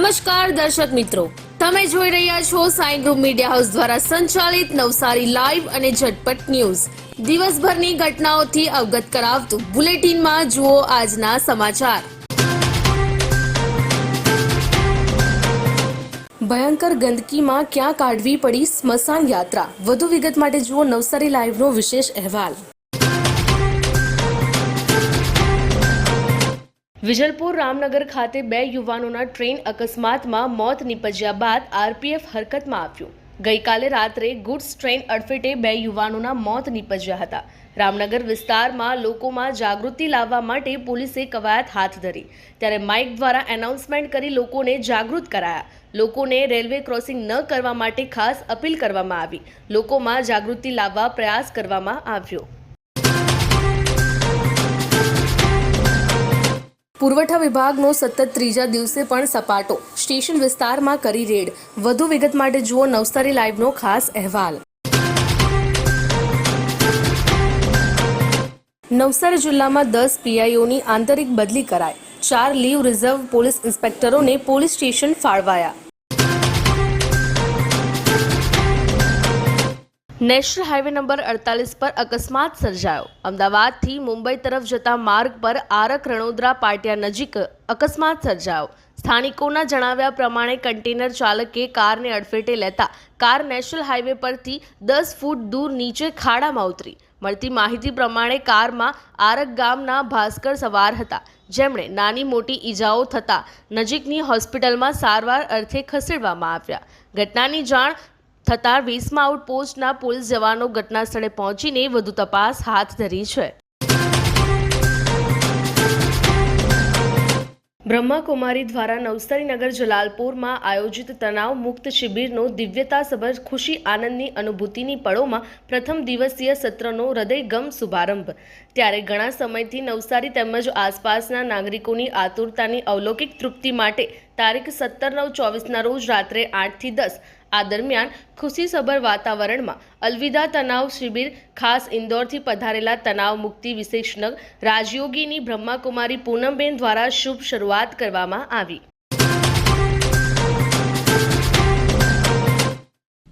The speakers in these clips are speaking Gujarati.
નમસ્કાર દર્શક મિત્રો. તમે જોઈ રહ્યા છો સાઈ ગ્રુપ મીડિયા હાઉસ દ્વારા સંચાલિત નવસારી લાઈવ અને ઝટપટ ન્યૂઝ. દિવસભરની ઘટનાઓથી અવગત કરાવતું બુલેટિનમાં જુઓ આજના સમાચાર. ભયંકર ગંદકીમાં ક્યાં કાઢવી પડી સ્મશાન યાત્રા? વધુ વિગત માટે જુઓ નવસારી લાઈવનો વિશેષ અહેવાલ. વિજલપુર રામનગર ખાતે બે યુવાનોના ટ્રેન અકસ્માતમાં મોત નીપજ્યા બાદ આરપીએફ હરકતમાં આવ્યું. ગઈકાલે રાત્રે ગુડ્સ ટ્રેન અડફેટે બે યુવાનોના મોત નીપજ્યા હતા. રામનગર વિસ્તારમાં લોકોમાં જાગૃતિ લાવવા માટે પોલીસે કવાયત હાથ ધરી. ત્યારે માઇક દ્વારા એનાઉન્સમેન્ટ કરી લોકોને જાગૃત કરાયા. લોકોને રેલવે ક્રોસિંગ ન કરવા માટે ખાસ અપીલ કરવામાં આવી. લોકોમાં જાગૃતિ લાવવા પ્રયાસ કરવામાં આવ્યો. પુરવઠા વિભાગનો સતત ત્રીજા દિવસે પણ સપાટો. સ્ટેશન વિસ્તારમાં કરી રેડ. વધુ વિગત માટે જુઓ નવસારી લાઈવનો ખાસ અહેવાલ. નવસારી જિલ્લામાં દસ પીઆઈઓની આંતરિક બદલી કરાઈ. ચાર લીવ રિઝર્વ પોલીસ ઇન્સ્પેક્ટરોને પોલીસ સ્ટેશન ફાળવાયા. નેશનલ હાઈવે નંબર અડતાલીસ પર અકસ્માત સર્જાયો. અમદાવાદથી મુંબઈ તરફ જતા માર્ગ પર આરક રણોદરા પાટિયા નજીક અકસ્માત સર્જાયો. સ્થાનિકોના જણાવ્યા પ્રમાણે કન્ટેનર ચાલકે કારને અડફેટે લેતા કાર નેશનલ હાઈવે પરથી દસ ફૂટ દૂર નીચે ખાડામાં ઉતરી. મળતી માહિતી પ્રમાણે કારમાં આરક ગામના ભાસ્કર સવાર હતા. જેમણે નાની મોટી ઈજાઓ થતાં નજીકની હોસ્પિટલમાં સારવાર અર્થે ખસેડવામાં આવ્યા. ઘટનાની જાણ થતાં વીસમા આઉટપોસ્ટના પોલીસ જવાનો ઘટના સ્થળે પહોંચીને વધુ તપાસ હાથ ધરી છે. બ્રહ્માકુમારી દ્વારા નવસારી નગર જલાલપુરમાં આયોજિત તણાવ મુક્ત શિબિરનો દિવ્યતાસભર ખુશી, આનંદની અનુભૂતિની પળોમાં પ્રથમ દિવસીય સત્રનો હૃદયગમ શુભારંભ. ત્યારે ઘણા સમયથી નવસારી તેમજ આસપાસના નાગરિકોની આતુરતાની અવલૌકિક તૃપ્તિ માટે તારીખ સત્તર નવ ચોવીસના રોજ રાત્રે આઠથી દસ આ દરમિયાન ખુશીસભર વાતાવરણમાં અલવિદા તણાવ શિબિર, ખાસ ઇન્દોરથી પધારેલા તણાવ મુક્તિ વિશેષજ્ઞ રાજયોગીની બ્રહ્માકુમારી પૂનમબેન દ્વારા શુભ શરૂઆત કરવામાં આવી.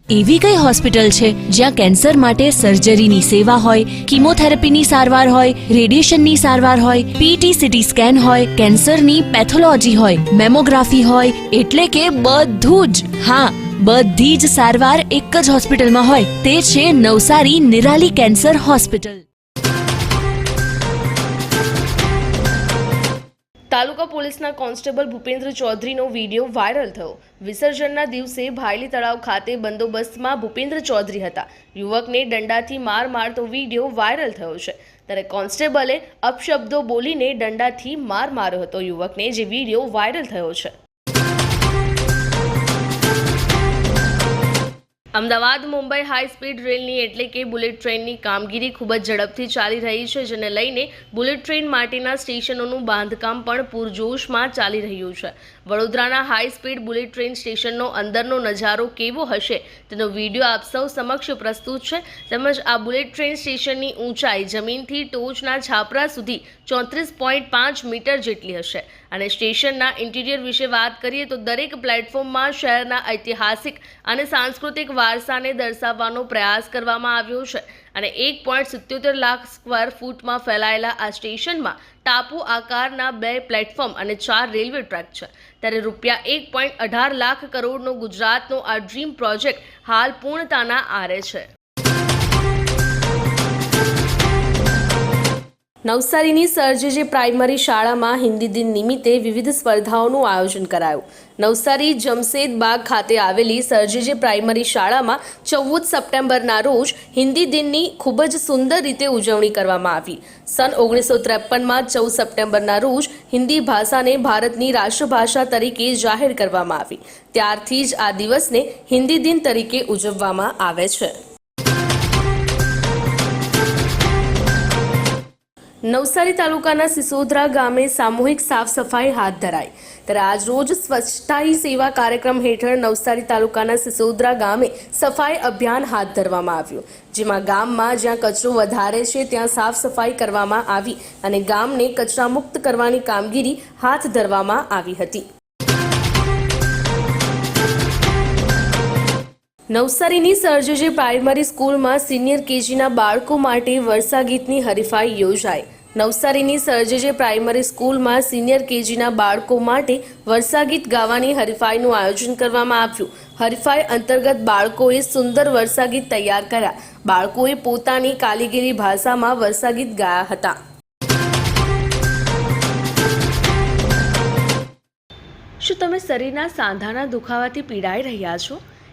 એવી કઈ હોસ્પિટલ છે જ્યાં કેન્સર માટે સર્જરીની સેવા હોય, કિમોથેરાપીની સારવાર હોય, રેડિયેશનની સારવાર હોય પીટી સીટી સ્કેન હોય, કેન્સરની પેથોલોજી હોય, મેમોગ્રાફી હોય, એટલે કે બધું જ. હા બધી જ સારવાર એક જ હોસ્પિટલમાં હોય. તે છે નવસારી નિરાલી કેન્સર હોસ્પિટલ. તાલુકા પોલીસના કોન્સ્ટેબલ ભૂપેન્દ્ર ચૌધરીનો વીડિયો વાયરલ થયો. વિસર્જનના દિવસે ભાયલી તળાવ ખાતે બંદોબસ્તમાં ભૂપેન્દ્ર ચૌધરી હતા. યુવકને દંડાથી માર મારતો વીડિયો વાયરલ થયો છે. ત્યારે કોન્સ્ટેબલે અપશબ્દો બોલીને દંડાથી માર માર્યો હતો. યુવકને જે વીડિયો વાયરલ થયો છે. અમદાવાદ મુંબઈ હાઈ સ્પીડ રેલની એટલે કે બુલેટ ટ્રેનની કામગીરી ખૂબ જ ઝડપથી ચાલી રહી છે, જેને લઈને બુલેટ ટ્રેન માટેના સ્ટેશનોનું બાંધકામ પણ પૂરજોશમાં ચાલી રહ્યું છે. વડોદરાના હાઈ સ્પીડ બુલેટ ટ્રેન સ્ટેશનનો અંદરનો નજારો કેવો હશે તેનો વીડિયો આપ સૌ સમક્ષ પ્રસ્તુત છે. તેમજ આ બુલેટ ટ્રેન સ્ટેશનની ઊંચાઈ જમીનથી ટોચના છાપરા સુધી ચોત્રીસ પોઈન્ટ પાંચ મીટર જેટલી હશે. અને સ્ટેશનના ઇન્ટિરિયર વિશે વાત કરીએ તો દરેક પ્લેટફોર્મમાં શહેરના ઐતિહાસિક અને સાંસ્કૃતિક વારસાને દર્શાવવાનો પ્રયાસ કરવામાં આવ્યો છે. અને એક પોઈન્ટ સિત્યોતેર લાખ સ્ક્વેર ફૂટમાં ફેલાયેલા આ સ્ટેશનમાં ટાપુ આકારના બે પ્લેટફોર્મ અને ચાર રેલવે ટ્રેક છે. ત્યારે રૂપિયા એક પોઈન્ટ અઢાર લાખ કરોડનો ગુજરાતનો આ ડ્રીમ પ્રોજેક્ટ હાલ પૂર્ણતાના આરે છે. નવસારીની સરજીજી પ્રાઇમરી શાળામાં હિન્દી દિન નિમિત્તે વિવિધ સ્પર્ધાઓનું આયોજન કરાયું. નવસારી જમશેદબાગ ખાતે આવેલી સરજીજી પ્રાઇમરી શાળામાં ચૌદ સપ્ટેમ્બરના રોજ હિન્દી દિનની ખૂબ જ સુંદર રીતે ઉજવણી કરવામાં આવી. સન ઓગણીસો ત્રેપનમાં ચૌદ સપ્ટેમ્બરના રોજ હિન્દી ભાષાને ભારતની રાષ્ટ્રભાષા તરીકે જાહેર કરવામાં આવી. ત્યારથી જ આ દિવસને હિન્દી દિન તરીકે ઉજવવામાં આવે છે. નવસારી તાલુકાના સિસોદરા ગામે સામૂહિક સાફ સફાઈ હાથ ધરાઈ. ત્યારે આજરોજ સ્વચ્છતા સેવા કાર્યક્રમ હેઠળ નવસારી તાલુકાના સિસોદરા ગામે સફાઈ અભિયાન હાથ ધરવામાં આવ્યું. જેમાં ગામમાં જ્યાં કચરો વધારે છે, ત્યાં સાફ સફાઈ કરવામાં આવી અને ગામને કચરા મુક્ત કરવાની કામગીરી હાથ ધરવામાં આવી હતી. નવસારીની સર્જેજી પ્રાઇમરી સ્કૂલમાં સિનિયર કેજીના બાળકો માટે વર્ષાગીતની હરીફાઈ યોજાઈ. નવસારીની સર્જેજી પ્રાઇમરી સ્કૂલમાં સિનિયર કેજીના બાળકો માટે વર્ષાગીત ગાવાની હરીફાઈનું આયોજન કરવામાં આવ્યું. હરીફાઈ અંતર્ગત બાળકોએ સુંદર વર્ષાગીત તૈયાર કર્યા. બાળકોએ પોતાની કાલીગીરી ભાષામાં વર્ષાગીત ગાયા હતા. શું તમે શરીરના સાંધાના દુખાવાથી પીડાઈ રહ્યા છો?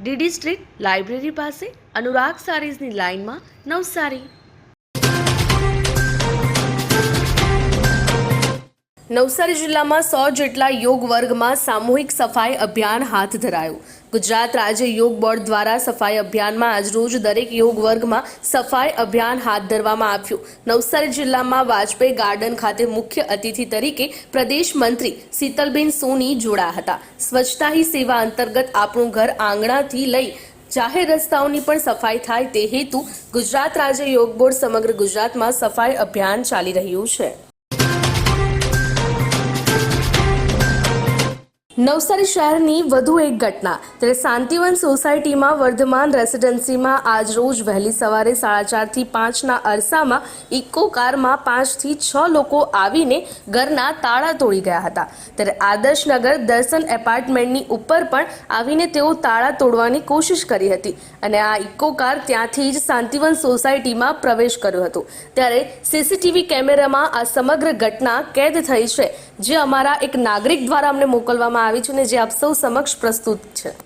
DD street library પાસે અનુરાગ સારીઝની લાઇનમાં નવસારી. નવસારી જિલ્લામાં સો જેટલા યોગ વર્ગમાં સામૂહિક સફાઈ અભિયાન હાથ ધરાયું. ગુજરાત રાજ્ય યોગ બોર્ડ દ્વારા સફાઈ અભિયાનમાં આજરોજ દરેક યોગ વર્ગમાં સફાઈ અભિયાન હાથ ધરવામાં આવ્યું. નવસારી જિલ્લામાં વાજપેયી ગાર્ડન ખાતે મુખ્ય અતિથિ તરીકે પ્રદેશ મંત્રી શીતલબેન સોની જોડા હતા. સ્વચ્છતા હી સેવા અંતર્ગત આપણું ઘર આંગણાથી લઈ જાહેર રસ્તાઓની પણ સફાઈ થાય તે હેતુ ગુજરાત રાજ્ય યોગ બોર્ડ સમગ્ર ગુજરાતમાં સફાઈ અભિયાન ચાલી રહ્યું છે. નવસારી શહેરની વધુ એક ઘટના. ત્યારે શાંતિવન સોસાયટીમાં વર્ધમાન રેસિડેન્સીમાં આજ રોજ વહેલી સવારે સાડા ચારથી પાંચના અરસામાં ઇકો કારમાં પાંચથી છ લોકો આવીને ઘરના તાળા તોડી ગયા હતા. ત્યારે આદર્શનગર દર્શન એપાર્ટમેન્ટની ઉપર પણ આવીને તેઓ તાળા તોડવાની કોશિશ કરી હતી અને આ ઇકો કાર ત્યાંથી જ શાંતિવન સોસાયટીમાં પ્રવેશ કર્યો હતો. ત્યારે સીસીટીવી કેમેરામાં આ સમગ્ર ઘટના કેદ થઈ છે, જે અમારા એક નાગરિક દ્વારા અમને મોકલવામાં આવી છું ને જે આપ સૌ સમક્ષ પ્રસ્તુત છે.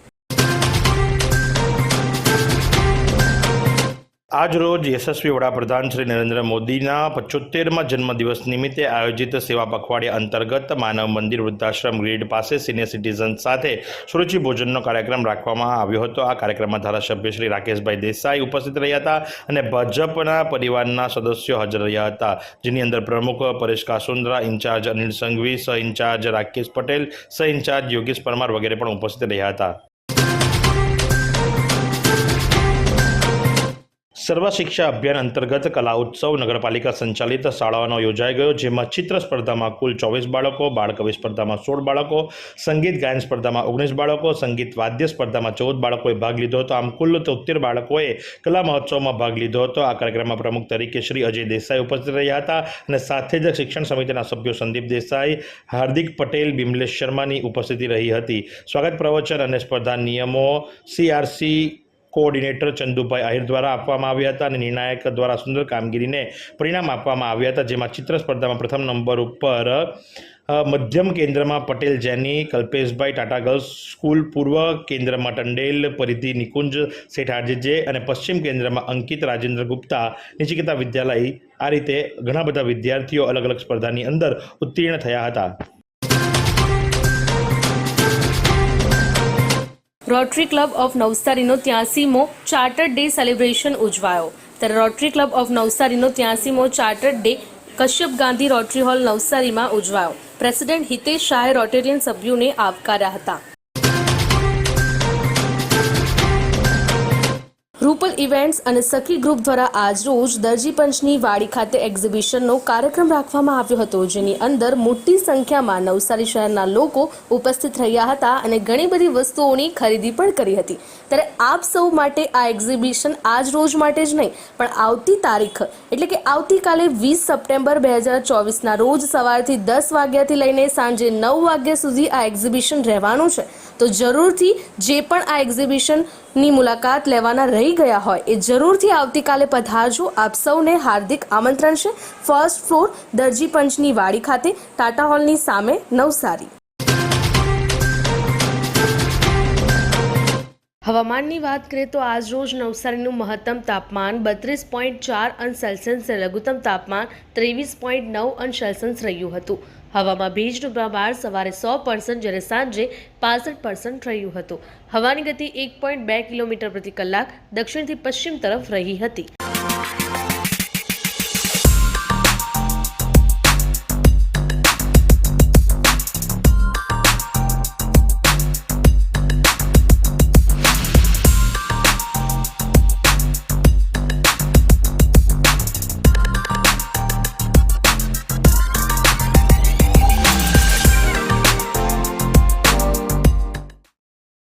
આજ રોજ યશસ્વી વડાપ્રધાન શ્રી નરેન્દ્ર મોદીના પચોતેરમાં જન્મદિવસ નિમિત્તે આયોજિત સેવા પખવાડિયા અંતર્ગત માનવ મંદિર વૃદ્ધાશ્રમ ગ્રીડ પાસે સિનિયર સિટીઝન સાથે સુરુચિ ભોજનનો કાર્યક્રમ રાખવામાં આવ્યો હતો. આ કાર્યક્રમમાં ધારાસભ્ય શ્રી રાકેશભાઈ દેસાઈ ઉપસ્થિત રહ્યા હતા અને ભાજપના પરિવારના સદસ્યો હાજર રહ્યા હતા, જેની અંદર પ્રમુખ પરેશ કાસુંદ્રા, ઇન્ચાર્જ અનિલ સંઘવી સહ ઇન્ચાર્જ રાકેશ પટેલ સહ ઇન્ચાર્જ યોગેશ પરમાર વગેરે પણ ઉપસ્થિત રહ્યા હતા. સર્વ શિક્ષા અભિયાન અંતર્ગત કલા ઉત્સવ નગરપાલિકા સંચાલિત શાળાઓનો યોજાઈ ગયો, જેમાં ચિત્ર સ્પર્ધામાં કુલ ચોવીસ બાળકો, બાળકવિ સ્પર્ધામાં સોળ બાળકો, સંગીત ગાયન સ્પર્ધામાં ઓગણીસ બાળકો, સંગીત વાદ્ય સ્પર્ધામાં ચૌદ બાળકોએ ભાગ લીધો હતો. આમ કુલ તોતેર બાળકોએ કલા મહોત્સવમાં ભાગ લીધો હતો. આ કાર્યક્રમમાં પ્રમુખ તરીકે શ્રી અજય દેસાઈ ઉપસ્થિત રહ્યા હતા અને સાથે જ શિક્ષણ સમિતિના સભ્યો સંદીપ દેસાઈ, હાર્દિક પટેલ, બિમલેશ શર્માની ઉપસ્થિતિ રહી હતી. સ્વાગત પ્રવચન અને સ્પર્ધા નિયમો સીઆરસી કોઓર્ડિનેટર ચંદુભાઈ આહિર દ્વારા આપવામાં આવ્યા હતા અને નિર્ણાયક દ્વારા સુંદર કામગીરીને પરિણામ આપવામાં આવ્યા હતા, જેમાં ચિત્ર સ્પર્ધામાં પ્રથમ નંબર ઉપર મધ્યમ કેન્દ્રમાં પટેલ જેની, કલ્પેશભાઈ ટાટા ગર્લ્સ સ્કૂલ, પૂર્વ કેન્દ્રમાં ટંડેલ, પરિધિ નિકુંજ શેઠ આરજે અને પશ્ચિમ કેન્દ્રમાં અંકિત રાજેન્દ્ર ગુપ્તા, નિચિકેતા વિદ્યાલય, આ રીતે ઘણા બધા વિદ્યાર્થીઓ અલગ અલગ સ્પર્ધાની અંદર ઉત્તીર્ણ થયા હતા. રોટરી ક્લબ ઓફ નવસારીનો ત્યાસીમો ચાર્ટર્ડ ડે સેલિબ્રેશન ઉજવાયો. ત્યારે રોટરી ક્લબ ઓફ નવસારીનો ત્યાસીમો charter day Kashyap Gandhi Rotary hall નવસારીમાં ઉજવાયો. પ્રેસિડેન્ટ હિતેશ શાહે રોટેરિયન સભ્યોને આવકાર્યા હતા. રૂપલ ઇવેન્ટ્સ અને સખી ગ્રુપ દ્વારા આજરોજ દરજી પંચની વાડી ખાતે એક્ઝિબિશનનો કાર્યક્રમ રાખવામાં આવ્યો હતો, જેની અંદર મોટી સંખ્યામાં નવસારી શહેરના લોકો ઉપસ્થિત રહ્યા હતા અને ઘણી બધી વસ્તુઓની ખરીદી પણ કરી હતી. ત્યારે આપ સૌ માટે આ એક્ઝિબિશન આજ રોજ માટે જ નહીં, પણ આવતી તારીખ, એટલે કે આવતીકાલે વીસ સપ્ટેમ્બર બે હજાર ચોવીસના રોજ સવારથી દસ વાગ્યાથી લઈને સાંજે નવ વાગ્યા સુધી આ એક્ઝિબિશન રહેવાનું છે. તો જરૂરથી જે પણ આ એક્ઝિબિશનની મુલાકાત લેવાના રહી ગયા હોય, એ જરૂરથી આવતીકાલે પધારજો. આપ સૌને હાર્દિક આમંત્રણ છે. ફર્સ્ટ ફ્લોર દરજી પંચની વાડી ખાતે, ટાટા હોલની સામે નવસારી. હવામાનની વાત કરીએ તો આજ રોજ નવસારીનું મહત્તમ તાપમાન બત્રીસ પોઈન્ટ ચાર અંશ સેલ્સિયસ અને લઘુત્તમ તાપમાન ત્રેવીસ પોઈન્ટ નવ અંશ સેલ્સિયસ રહ્યું હતું. હવામાં ભેજનું પ્રમાણ સવારે સો પર્સન્ટ જ્યારે સાંજે પાસઠ પર્સન્ટ રહ્યું હતું. હવાની ગતિ એક પોઈન્ટ બે કિલોમીટર પ્રતિ કલાક દક્ષિણથી પશ્ચિમ તરફ રહી હતી.